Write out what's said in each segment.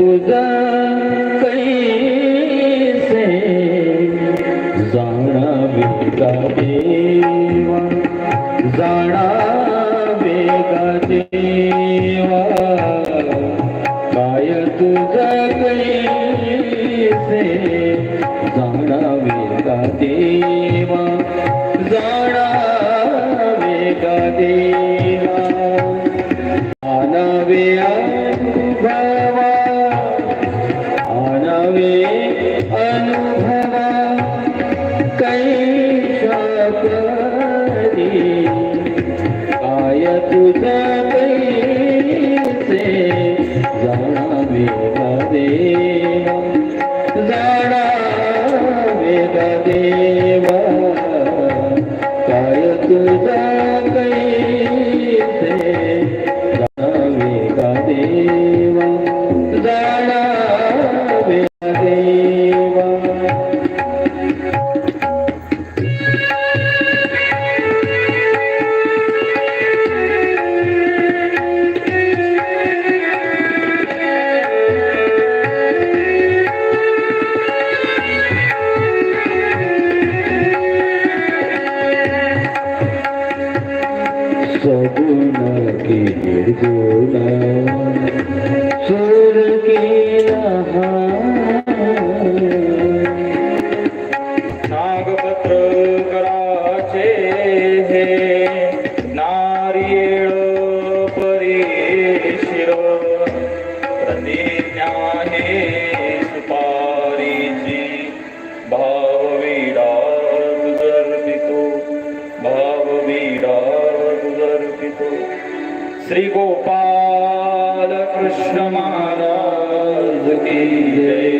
तुझा कई て कृष्ण महाराज की जय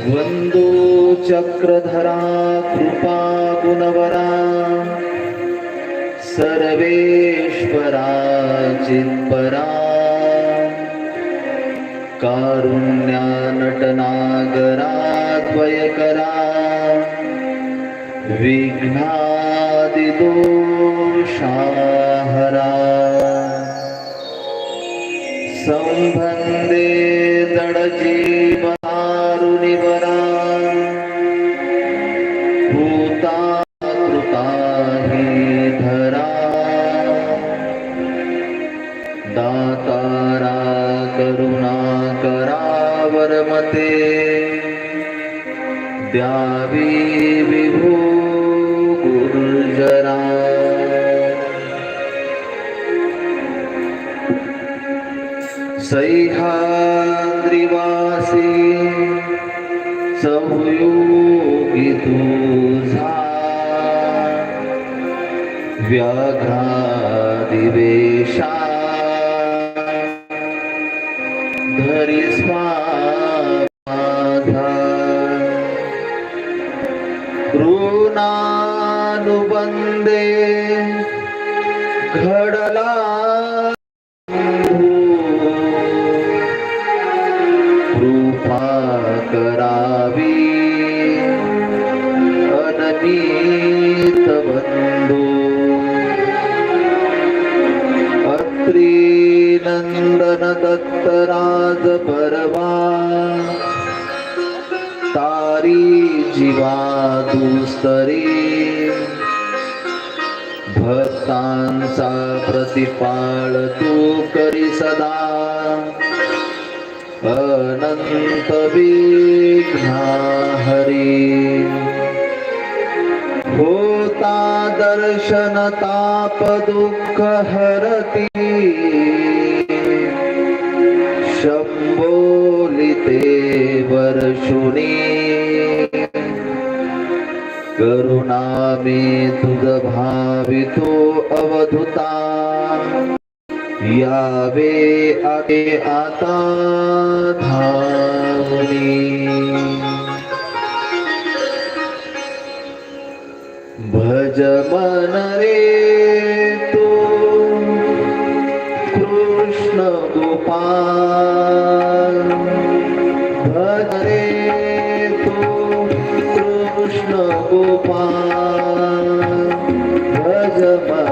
वन्दो चक्रधरा कृपा कृपागुणवरा सर्वेश्वरा चित्परा कारुण्यानटनागराद्वयकरा। विघ्नादिदोषाहरा। सम्बन्धे दडजीव द्यावे विभू गुर्जरा। सह्याद्रिवासी संयोगी तुझा व्याघ्रादिवेशा। धरी वंदे घडला. कृपा करावी. अननीत बंधू. अत्री नंदन दत्तराज परवा तारी जीवा दुस्तरी. भक्तांचा प्रतिपाळ तू करी सदा. अनंत विघ्ना हरी. होता दर्शन ताप दुःख हरती. शंभोलिते वर्षुनी करुणा मे तुझ भावितो. अवधुता यावे आते आता धावनी भज मन रे तो कृष्ण गोपाल। भज रे तो कृष्ण गोपाल। भज मन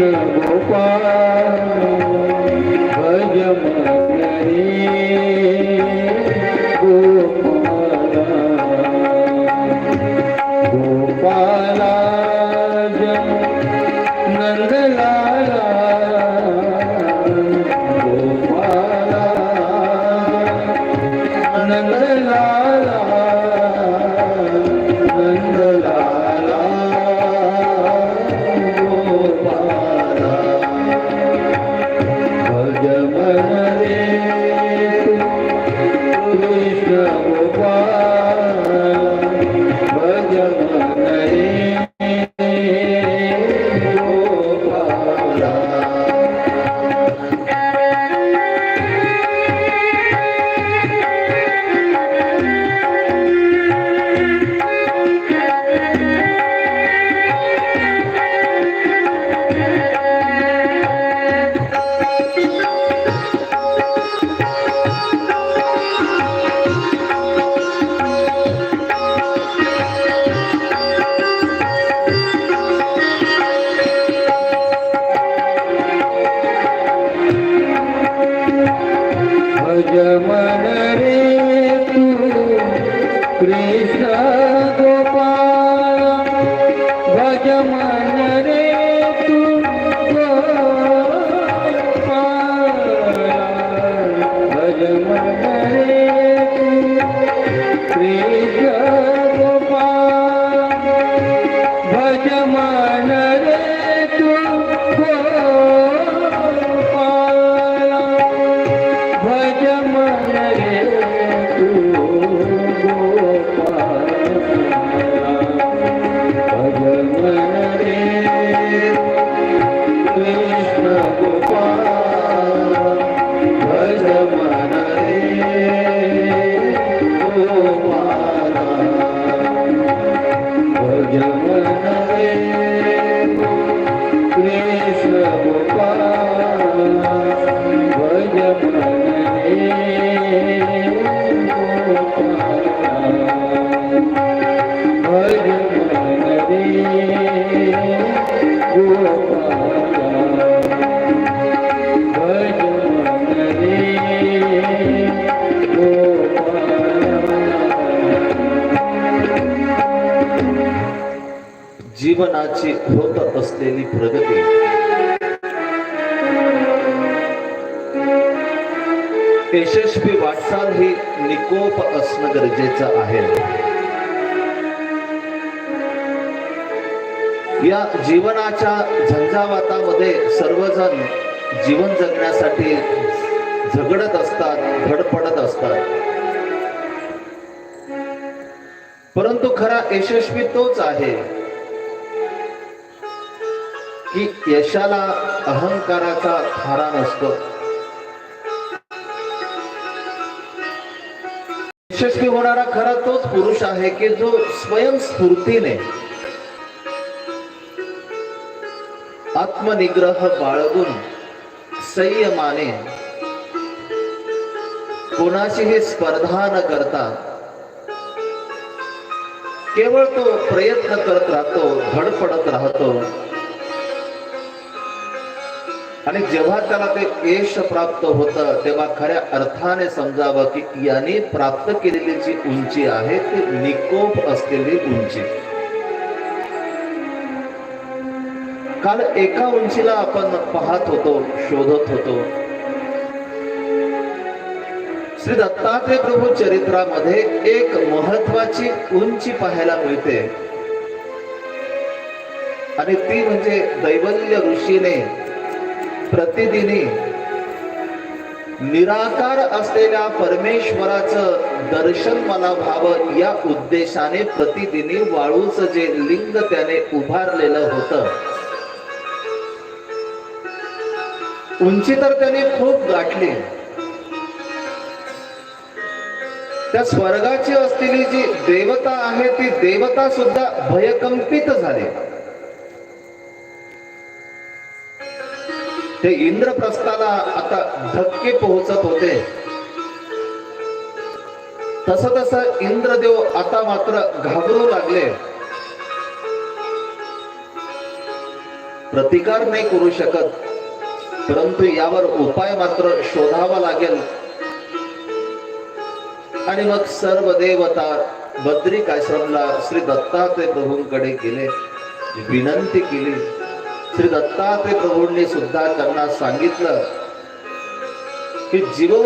कृष्ण यशस्वी वाटचाल ही निकोप असणं गरजेचं आहे. या जीवनाच्या झंझावातामध्ये सर्वजण जीवन जगण्यासाठी झगडत असतात धडपडत असतात. परंतु खरा यशस्वी तोच आहे की यशाला अहंकाराचा थारा नसतो. यशस्वी होणारा खरा तोच पुरुष आहे की जो स्वयंस्फूर्तीने आत्मनिग्रह बाळगून संयमाने कोणाशीही स्पर्धा न करता केवळ तो प्रयत्न करत राहतो धडपडत राहतो आणि जेव्हा त्याला ते यश प्राप्त होतं तेव्हा खऱ्या अर्थाने समजावं की याने प्राप्त केलेली जी उंची आहे ती निकोप असलेली उंची. काल एका उंचीला आपण पाहत होतो शोधत होतो. श्री दत्तात्रय प्रभू चरित्रामध्ये एक महत्वाची उंची पाहायला मिळते. आणि ती म्हणजे दैवल्य ऋषीने प्रतिदिनी निराकार असलेल्या परमेश्वराचं दर्शन मला व्हावं या उद्देशाने प्रतिदिनी वाळूच जे लिंग त्याने उभारलेलं होतं. उंची तर त्याने खूप गाठली. त्या स्वर्गाची असलेली जी देवता आहे ती देवता सुद्धा भयकंपित झाली. ते इंद्रप्रस्थाला आता धक्के पोहोचत होते. तस तस इंद्रदेव आता मात्र घाबरू लागले. प्रतिकार नाही करू शकत परंतु यावर उपाय मात्र शोधावा लागेल. आणि मग सर्व देवता बद्रिक आश्रमला श्री दत्तात्रय प्रभूंकडे गेले विनंती केली. श्री दत्तात्रय प्रभूंनी सुद्धा त्यांना सांगितलं की जीव